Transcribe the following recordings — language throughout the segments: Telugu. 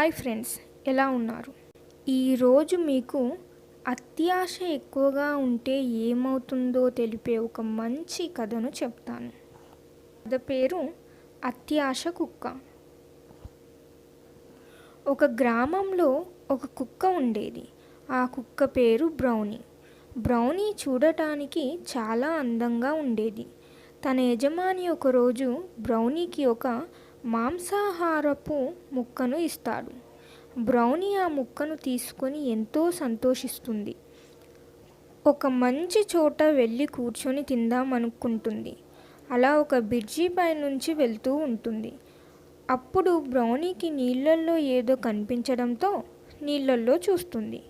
హాయ్ ఫ్రెండ్స్ ఎలా ఉన్నారు? ఈరోజు మీకు అత్యాశ ఎక్కువగా ఉంటే ఏమవుతుందో తెలిపే ఒక మంచి కథను చెప్తాను. కథ పేరు అత్యాశ కుక్క. ఒక గ్రామంలో ఒక కుక్క ఉండేది. ఆ కుక్క పేరు బ్రౌనీ. బ్రౌనీ చూడటానికి చాలా అందంగా ఉండేది. తన యజమాని ఒకరోజు బ్రౌనీకి ఒక మాంసాహారపు ముక్కను ఇస్తాడు. బ్రౌనీ ఆ ముక్కను తీసుకొని ఎంతో సంతోషిస్తుంది. ఒక మంచి చోట వెళ్ళి కూర్చొని తిందాం అనుకుంటుంది అలా ఒక బ్రిడ్జి పై నుంచి వెళ్తూ ఉంటుంది. అప్పుడు బ్రౌనీకి నీళ్ళల్లో ఏదో కనిపించడంతో నీళ్ళల్లో చూస్తుంది.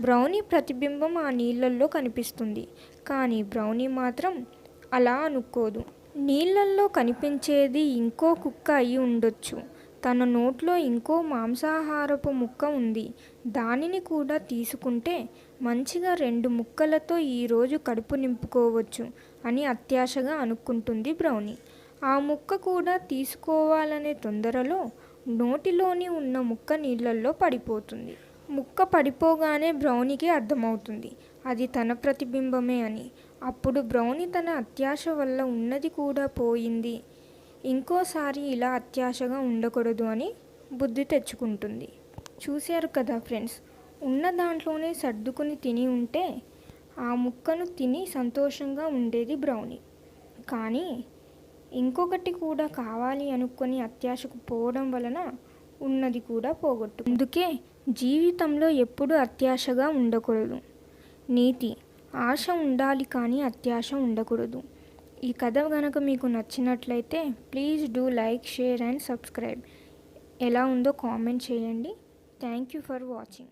బ్రౌనీ ప్రతిబింబం ఆ నీళ్ళల్లో కనిపిస్తుంది. కానీ బ్రౌనీ మాత్రం అలా అనుకోదు. నీళ్ళల్లో కనిపించేది ఇంకో కుక్క అయి ఉండొచ్చు. తన నోట్లో ఇంకో మాంసాహారపు ముక్క ఉంది. దానిని కూడా తీసుకుంటే మంచిగా రెండు ముక్కలతో ఈరోజు కడుపు నింపుకోవచ్చు అని అత్యాశగా అనుకుంటుంది బ్రౌనీ. ఆ ముక్క కూడా తీసుకోవాలనే తొందరలో నోటిలోని ఉన్న ముక్క నీళ్ళల్లో పడిపోతుంది. ముక్క పడిపోగానే బ్రౌనీకి అర్థమవుతుంది. అది తన ప్రతిబింబమే అని. అప్పుడు బ్రౌనీ తన అత్యాశ వల్ల ఉన్నది కూడా పోయింది. ఇంకోసారి ఇలా అత్యాశగా ఉండకూడదు అని బుద్ధి తెచ్చుకుంటుంది. చూశారు కదా ఫ్రెండ్స్ ఉన్న దాంట్లోనే సర్దుకుని తిని ఉంటే ఆ ముక్కను తిని సంతోషంగా ఉండేది బ్రౌనీ. కానీ ఇంకొకటి కూడా కావాలి అనుకొని అత్యాశకు పోవడం వలన ఉన్నది కూడా పోగొట్టు. అందుకే జీవితంలో ఎప్పుడు అత్యాశగా ఉండకూడదు. నీతి ఆశ ఉండాలి కానీ అత్యాశ ఉండకూడదు. ఈ కథ కనుక మీకు నచ్చినట్లయితే please do like share and subscribe. ఎలా ఉందో కామెంట్ చేయండి. Thank you for watching.